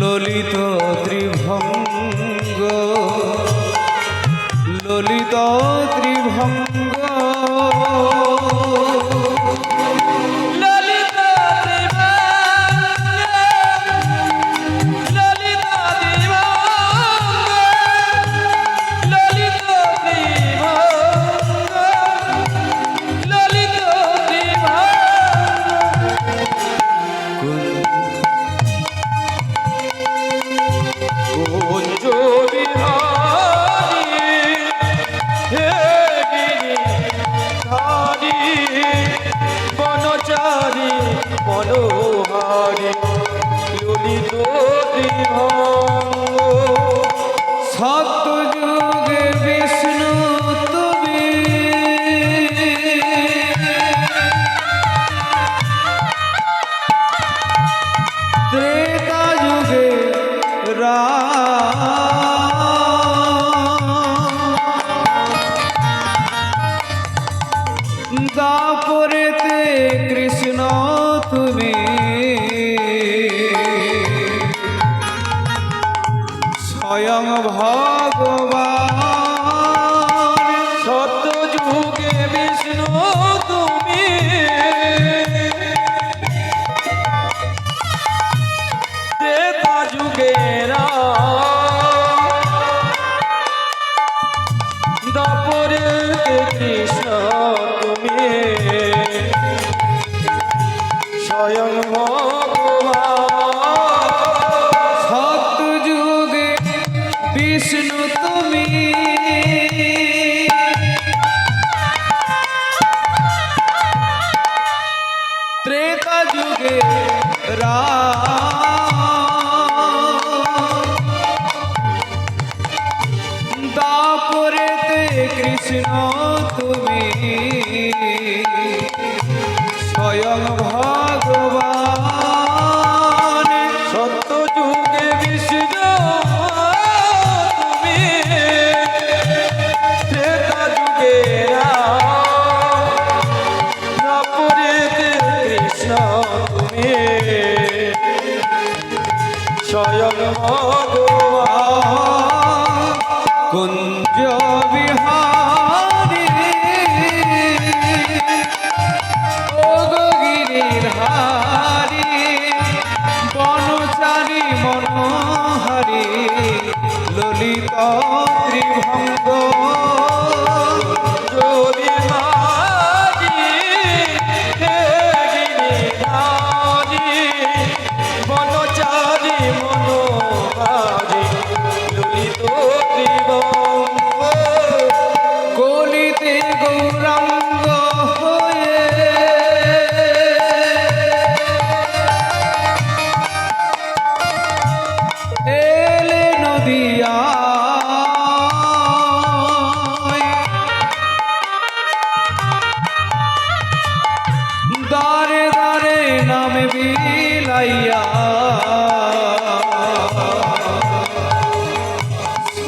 Lalit Tribhanga Lalit Tribhanga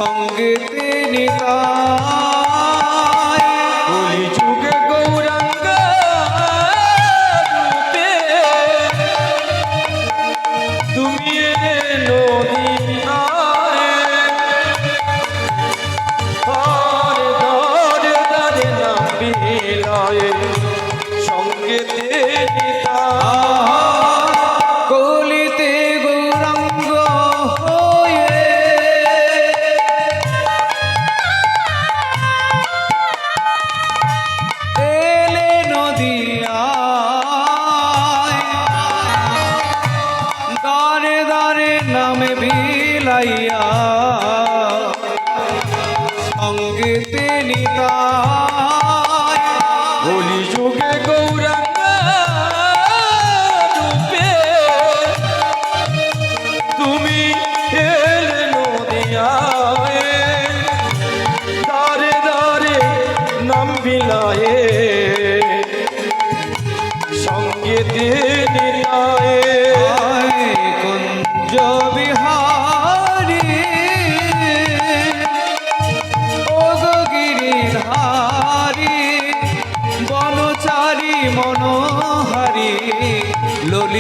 সঙ্গেতে Nitai jogar.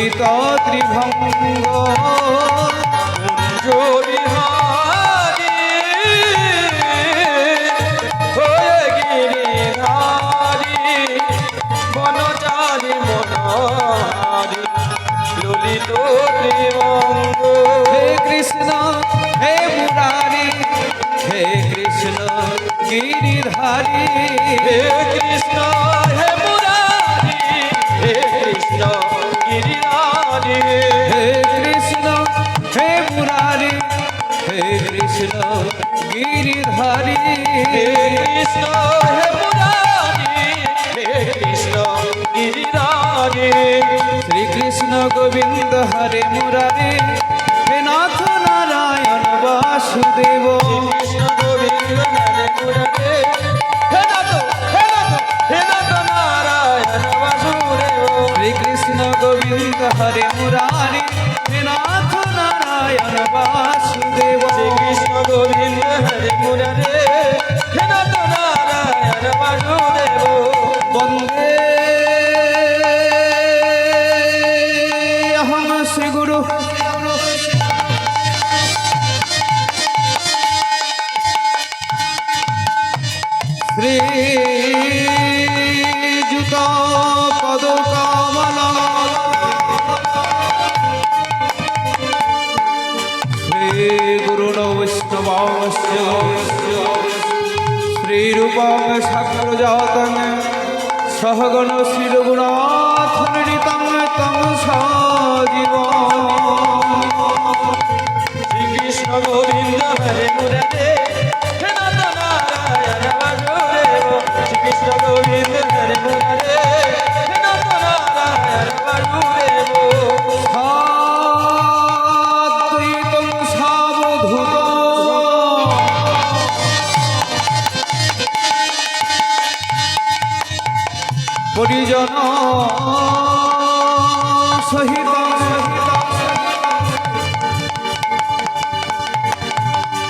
Lalit Govinda হরে মুরারি হে নাথ নারায়ণ বাসুদেব। কৃষ্ণ গোবিন্দ হরে মুরারে হে নাথ হে নাথ হে নাথ নারায়ণ বাসুদেব। শ্রীকৃষ্ণ গোবিন্দ হরে মুরারি হে নাথ নারায়ণ বাসুদেব। কৃষ্ণ গোবিন্দ হরে মুরারে হে নাথ নারায়ণ বাসুদেব। বন্দে শ্রীরূপং সাগ্রজাতং সহগণ শ্রীরঘুনাথনিতং তং সজীব শ্রীকৃষ্ণ গোবিন্দ হরে মুরারে হে নাথ নারায়ণ বাসুদেব পরিজন সহিত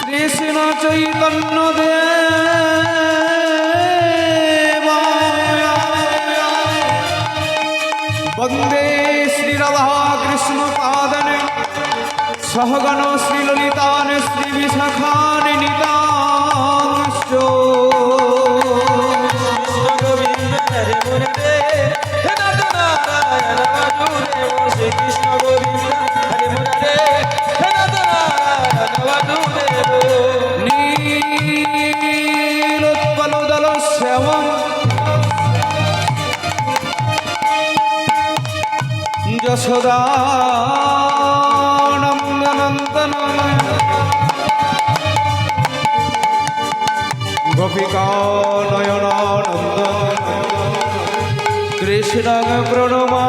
কৃষ্ণ চৈতন্য বন্দে শ্রীরাধা কৃষ্ণ পাদন সহগণ শ্রীললিতান শ্রী বিশাখান নিতাংশ যশোদানন্দনন্দন গোপিকা নয়নানন্দ কৃষ্ণ প্রণমা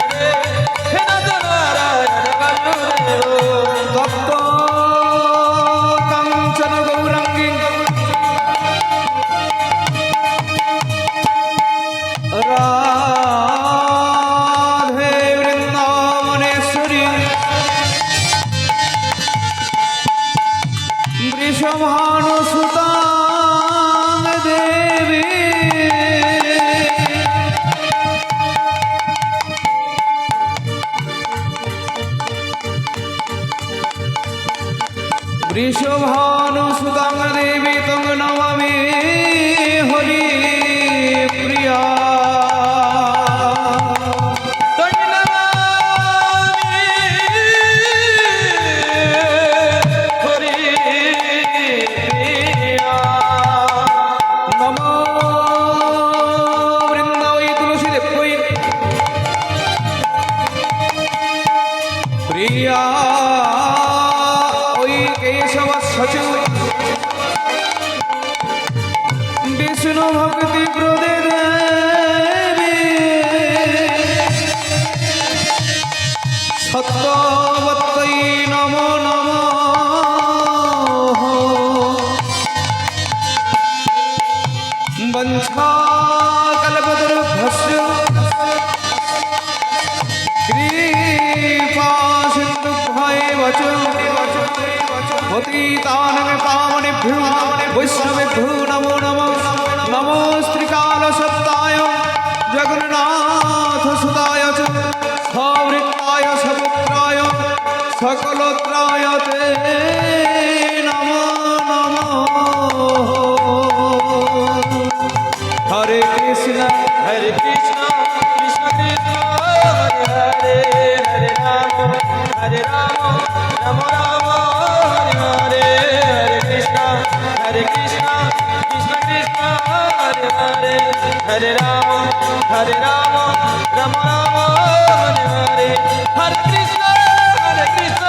গোবিন্দ সত্যবত্তৈ নম নম। সকল ত্রায়তে নম নম। হরে কৃষ্ণ হরে কৃষ্ণ কৃষ্ণ কৃষ্ণ, হরে হরে হরে রাম হরে রাম রাম রাম, হরে হরে হরে কৃষ্ণ হরে কৃষ্ণ কৃষ্ণ কৃষ্ণ, হরে হরে হরে রাম হরে রাম রাম রাম, হরে হরে। হরে কৃষ্ণ। repetir.